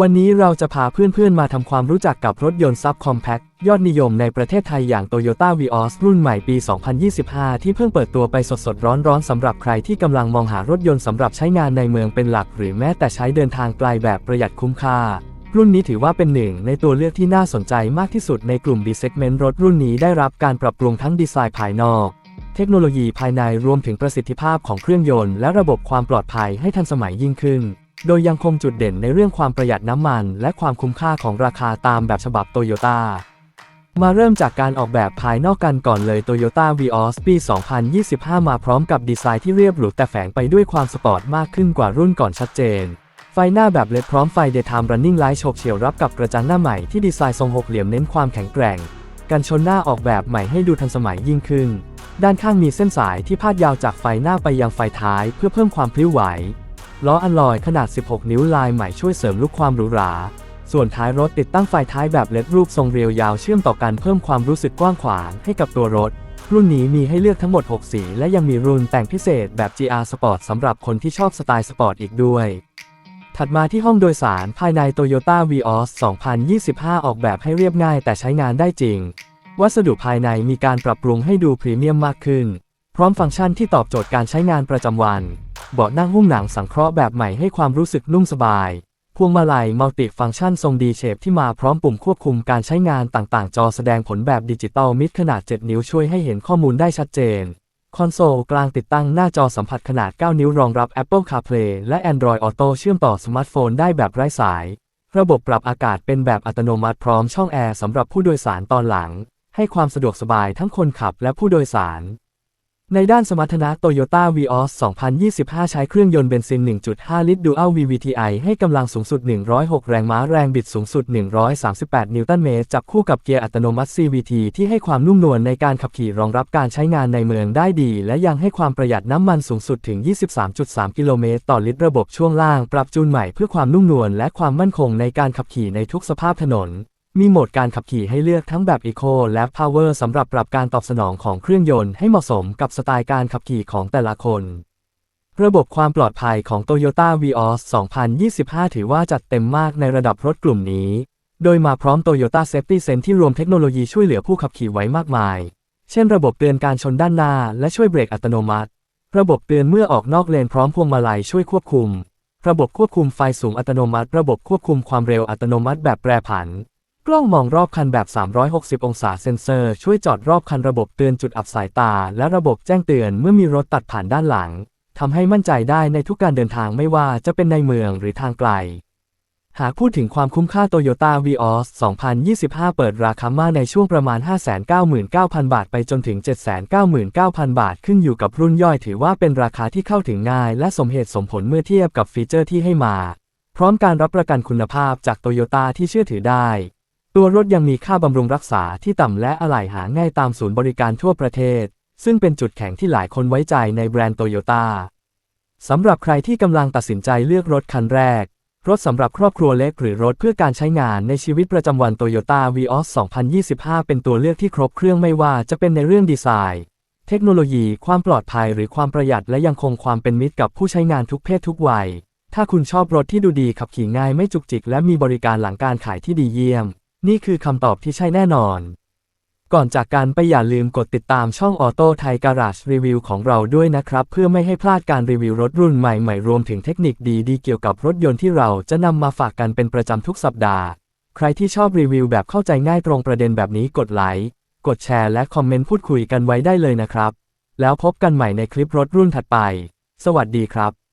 วันนี้เราจะพาเพื่อนๆ มาทำความรู้จักกับรถยนต์ซับคอมแพคยอดนิยมในประเทศไทยอย่าง Toyota Vios รุ่นใหม่ปี 2025 ที่เพิ่งเปิดตัวไปสดๆ ร้อนๆสำหรับใครที่กำลังมองหารถยนต์สำหรับใช้งานในเมืองเป็นหลัก หรือแม้แต่ใช้เดินทางไกลแบบประหยัดคุ้มค่า รุ่นนี้ถือว่าเป็นหนึ่งในตัวเลือกที่น่าสนใจมากที่สุดในกลุ่ม B-Segment รถรุ่นนี้ได้รับการปรับปรุงทั้งดีไซน์ภายนอกเทคโนโลยีภายในรวมถึงประสิทธิภาพของเครื่องยนต์และระบบความปลอดภัยให้ทันสมัยยิ่งขึ้น โดยยังคงจุดเด่นในเรื่องความประหยัดน้ำมัน และความคุ้มค่าของราคาตามแบบฉบับโตโยต้ามาเริ่มจากการออกแบบภายนอกกันก่อนเลย Toyota Vios ปี 2025 มาพร้อมกับดีไซน์ที่เรียบหรูแต่แฝงไปด้วยความสปอร์ตมากขึ้นกว่ารุ่นก่อนชัดเจน ไฟหน้าแบบเลดพร้อมไฟ Daytime Running Light โฉบเฉี่ยวรับกับกระจังหน้าใหม่ที่ดีไซน์ทรงหกเหลี่ยมเน้นความแข็งแกร่ง กันชนหน้าออกแบบใหม่ให้ดูทันสมัยยิ่งขึ้น ด้านข้างมีเส้นสายที่พาดยาวจากไฟหน้าไปยังไฟท้าย เพื่อเพิ่มความพลิ้วไหว ล้ออัลลอยขนาด 16 นิ้วลายใหม่ช่วยเสริมลุคความหรูหรา ส่วนท้ายรถติดตั้งไฟท้ายแบบเล็ดรูปทรงเรียวยาวเชื่อมต่อกันเพิ่มความรู้สึกกว้างขวางให้กับตัวรถ รุ่นนี้มีให้เลือกทั้งหมด 6 สี และยังมีรุ่นแต่งพิเศษแบบ GR Sport สำหรับคนที่ชอบสไตล์สปอร์ตอีกด้วยถัดมาที่ห้องโดยสารภายใน Toyota Vios 2025 ออกแบบให้เรียบง่ายแต่ใช้งานได้จริง วัสดุภายในมีการปรับปรุงให้ดูพรีเมียมมากขึ้น พร้อมฟังก์ชันที่ตอบโจทย์การใช้งานประจำวัน เบาะนั่งหุ้มหนังสังเคราะห์แบบใหม่ให้ความรู้สึกนุ่มสบาย พวงมาลัยมัลติฟังก์ชันทรงดีเชฟที่มาพร้อมปุ่มควบคุมการใช้งานต่างๆ จอแสดงผลแบบดิจิตอลมิดขนาด 7 นิ้วช่วยให้เห็นข้อมูลได้ชัดเจน คอนโซลกลางติดตั้งหน้าจอสัมผัสขนาด 9 นิ้วรองรับ Apple CarPlay และ Android Auto เชื่อมต่อสมาร์ทโฟนได้แบบไร้สาย ระบบปรับอากาศเป็นแบบอัตโนมัติพร้อมช่องแอร์สำหรับผู้โดยสารตอนหลัง ให้ความสะดวกสบายทั้งคนขับและผู้โดยสาร ในด้านสมรรถนะ Toyota Vios 2025 ใช้เครื่องยนต์เบนซิน 1.5 ลิตร Dual VVTi ให้กำลังสูงสุด 106 แรงม้าแรงบิดสูงสุด 138 นิวตันเมตร จับคู่กับเกียร์อัตโนมัติ CVT ที่ให้ความนุ่มนวลในการขับขี่รองรับการใช้งานในเมืองได้ดี และยังให้ความประหยัดน้ำมันสูงสุดถึง 23.3 กิโลเมตรต่อลิตรระบบช่วงล่าง ปรับจูนใหม่เพื่อความนุ่มนวลและความมั่นคงในการขับขี่ในทุกสภาพถนน มีโหมดการขับขี่ให้เลือกทั้งแบบ Eco และ Power สำหรับปรับการตอบสนองของเครื่องยนต์ให้เหมาะสมกับสไตล์การขับขี่ของแต่ละคน ระบบความปลอดภัยของ Toyota Vios 2025 ถือว่าจัดเต็มมากในระดับรถกลุ่มนี้ โดยมาพร้อม Toyota Safety Sense ที่รวมเทคโนโลยีช่วยเหลือผู้ขับขี่ไว้มากมาย เช่นระบบเตือนการชนด้านหน้าและช่วยเบรกอัตโนมัติ ระบบเตือนเมื่อออกนอกเลนพร้อมพวงมาลัยช่วยควบคุม ระบบควบคุมไฟสูงอัตโนมัติ ระบบควบคุมความเร็วอัตโนมัติแบบแปรผัน กล้องมองรอบคันแบบ 360 องศาเซ็นเซอร์ ช่วยจอดรอบคันระบบเตือนจุดอับสายตา และระบบแจ้งเตือนเมื่อมีรถตัดผ่านด้านหลังทำให้มั่นใจได้ในทุกการเดินทางไม่ว่าจะเป็นในเมืองหรือทางไกล หากพูดถึงความคุ้มค่า Toyota Vios 2025 เปิดราคามาในช่วงประมาณ 599,000 บาทไปจนถึง 799,000 บาท ขึ้นอยู่กับรุ่นย่อยถือว่าเป็นราคาที่เข้าถึงง่าย และสมเหตุสมผลเมื่อเทียบกับฟีเจอร์ที่ให้มา พร้อมการรับประกันคุณภาพจาก Toyota ที่เชื่อถือได้ ตัวรถยังมีค่าบำรุงรักษาที่ต่ำและอะไหล่หาง่ายตามศูนย์บริการทั่วประเทศ ซึ่งเป็นจุดแข็งที่หลายคนไว้ใจในแบรนด์โตโยต้าสำหรับใครที่กำลังตัดสินใจเลือกรถคันแรก รถสำหรับครอบครัวเล็กหรือรถเพื่อการใช้งานในชีวิตประจำวัน Toyota Vios 2025 เป็นตัวเลือกที่ครบเครื่องไม่ว่าจะเป็นในเรื่องดีไซน์ เทคโนโลยี ความปลอดภัยหรือความประหยัดและยังคงความเป็นมิตรกับผู้ใช้งานทุกเพศทุกวัย ถ้าคุณชอบรถที่ดูดีขับขี่ง่ายไม่จุกจิกและมีบริการหลังการขายที่ดีเยี่ยม นี่คือคำตอบที่ใช่แน่นอน ก่อนจากกันไปอย่าลืมกดติดตามช่องออโต้ไทยการา e รีวิวของเราด้วยนะครับ เพื่อไม่ให้พลาดการรีวิวรถรุ่นใหม่ๆ รวมถึงเทคนิคดีๆ เกี่ยวกับรถยนต์ที่เราจะนำมาฝากกันเป็นประจำทุกสัปดาห์ ใครที่ชอบรีวิวแบบเข้าใจง่ายตรงประเด็นแบบนี้กดไลค์กดแชร์และคอมเมนต์พูดคุยกันไว้ได้เลยนะครับ แล้วพบกันใหม่ในคลิปรถรุ่นถัดไป สวัสดีครับ